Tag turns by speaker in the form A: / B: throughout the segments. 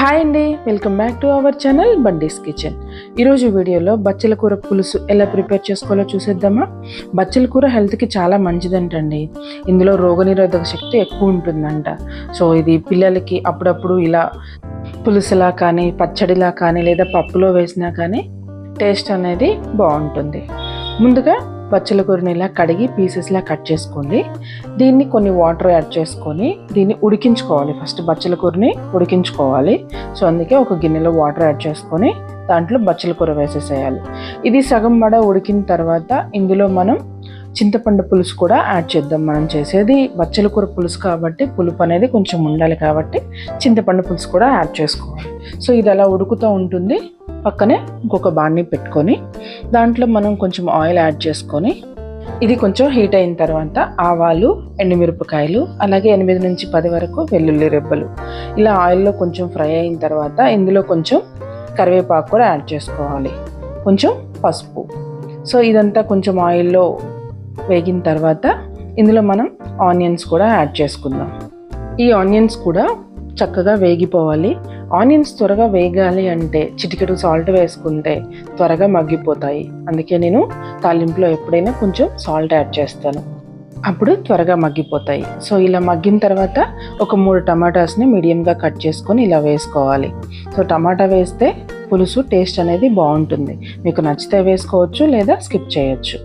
A: Hi అండి welcome back to our channel Bandi's kitchen ఈరోజు వీడియోలో బచ్చల కూర పులుసు ఎలా ప్రిపేర్ చేసుకోవాలో చూసేద్దామా? బచ్చల కూర హెల్త్కి చాలా మంచిదంటండి. ఇందులో రోగనిరోధక శక్తి ఎక్కువ ఉంటుందంట. సో ఇది పిల్లలకి అప్పుడప్పుడు ఇలా పులుసులా కానీ పచ్చడిలా కానీ లేదా పప్పులో వేసినా కానీ టేస్ట్ అనేది బాగుంటుంది. ముందుగా పచ్చల కూరని ఇలా కడిగి పీసెస్లా కట్ చేసుకోండి. దీన్ని కొన్ని వాటర్ యాడ్ చేసుకొని దీన్ని ఉడికించుకోవాలి. ఫస్ట్ బచ్చల కూరని ఉడికించుకోవాలి. సో అందుకే ఒక గిన్నెలో వాటర్ యాడ్ చేసుకొని దాంట్లో బచ్చల కూర వేసేసేయాలి. ఇది సగం వడ ఉడికిన తర్వాత ఇందులో మనం చింతపండు పులుసు కూడా యాడ్ చేద్దాం. మనం చేసేది బచ్చల కూర పులుసు కాబట్టి పులుపు అనేది కొంచెం ఉండాలి కాబట్టి చింతపండు పులుసు కూడా యాడ్ చేసుకోవాలి. సో ఇది అలా ఉడుకుతూ ఉంటుంది. పక్కనే ఇంకొక బాణీ పెట్టుకొని దాంట్లో మనం కొంచెం ఆయిల్ యాడ్ చేసుకొని ఇది కొంచెం హీట్ అయిన తర్వాత ఆవాలు ఎండుమిరపకాయలు అలాగే ఎనిమిది నుంచి పది వరకు వెల్లుల్లి రెబ్బలు. ఇలా ఆయిల్లో కొంచెం ఫ్రై అయిన తర్వాత ఇందులో కొంచెం కరివేపాకు కూడా యాడ్ చేసుకోవాలి. కొంచెం పసుపు. సో ఇదంతా కొంచెం ఆయిల్లో వేగిన తర్వాత ఇందులో మనం ఆనియన్స్ కూడా యాడ్ చేసుకుందాం. ఈ ఆనియన్స్ కూడా చక్కగా వేగిపోవాలి. ఆనియన్స్ త్వరగా వేగాలి అంటే చిటికెడు సాల్ట్ వేసుకుంటే త్వరగా మగ్గిపోతాయి. అందుకే నేను తాలింపులో ఎప్పుడైనా కొంచెం సాల్ట్ యాడ్ చేస్తాను. అప్పుడు త్వరగా మగ్గిపోతాయి. సో ఇలా మగ్గిన తర్వాత ఒక మూడు టమాటాస్ని మీడియంగా కట్ చేసుకొని ఇలా వేసుకోవాలి. సో టమాటా వేస్తే పులుసు టేస్ట్ అనేది బాగుంటుంది. మీకు నచ్చితే వేసుకోవచ్చు లేదా స్కిప్ చేయొచ్చు.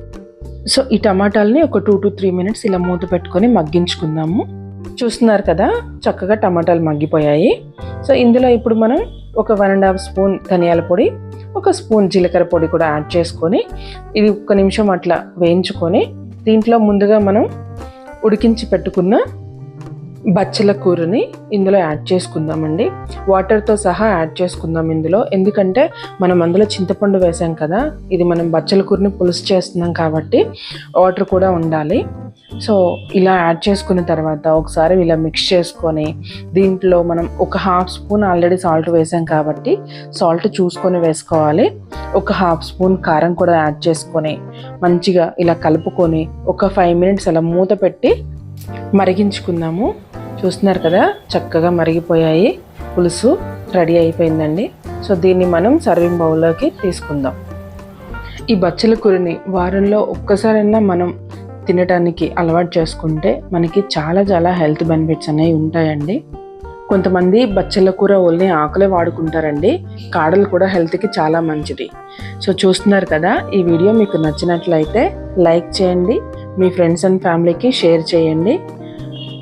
A: సో ఈ టమాటాలని ఒక టూ టు త్రీ మినిట్స్ ఇలా మూత పెట్టుకొని మగ్గించుకుందాము. చూస్తున్నారు కదా చక్కగా టమాటాలు మగ్గిపోయాయి. సో ఇందులో ఇప్పుడు మనం ఒక వన్ అండ్ హాఫ్ స్పూన్ ధనియాల పొడి ఒక స్పూన్ జీలకర్ర పొడి కూడా యాడ్ చేసుకొని ఇది ఒక్క నిమిషం అట్లా వేయించుకొని దీంట్లో ముందుగా మనం ఉడికించి పెట్టుకున్న బచ్చల కూరని ఇందులో యాడ్ చేసుకుందామండి. వాటర్తో సహా యాడ్ చేసుకుందాం ఇందులో. ఎందుకంటే మనం అందులో చింతపండు వేసాం కదా ఇది మనం బచ్చల కూరని పులుసు చేస్తున్నాం కాబట్టి వాటర్ కూడా ఉండాలి. సో ఇలా యాడ్ చేసుకున్న తర్వాత ఒకసారి ఇలా మిక్స్ చేసుకొని దీంట్లో మనం ఒక హాఫ్ స్పూన్ ఆల్రెడీ సాల్ట్ వేసాం కాబట్టి సాల్ట్ చూసుకొని వేసుకోవాలి. ఒక హాఫ్ స్పూన్ కారం కూడా యాడ్ చేసుకొని మంచిగా ఇలా కలుపుకొని ఒక ఫైవ్ మినిట్స్ అలా మూత పెట్టి మరిగించుకుందాము. చూస్తున్నారు కదా చక్కగా మరిగిపోయాయి. పులుసు రెడీ అయిపోయిందండి. సో దీన్ని మనం సర్వింగ్ బౌల్లోకి తీసుకుందాం. ఈ బచ్చల కూరని వారంలో ఒక్కసారైనా మనం తినడానికి అలవాటు చేసుకుంటే మనకి చాలా చాలా హెల్త్ బెనిఫిట్స్ అనేవి ఉంటాయండి. కొంతమంది బచ్చల కూర ఓన్లీ ఆకులే వాడుకుంటారండి. కాడలు కూడా హెల్త్కి చాలా మంచిది. సో చూస్తున్నారు కదా ఈ వీడియో మీకు నచ్చినట్లయితే లైక్ చేయండి. మీ ఫ్రెండ్స్ అండ్ ఫ్యామిలీకి షేర్ చేయండి.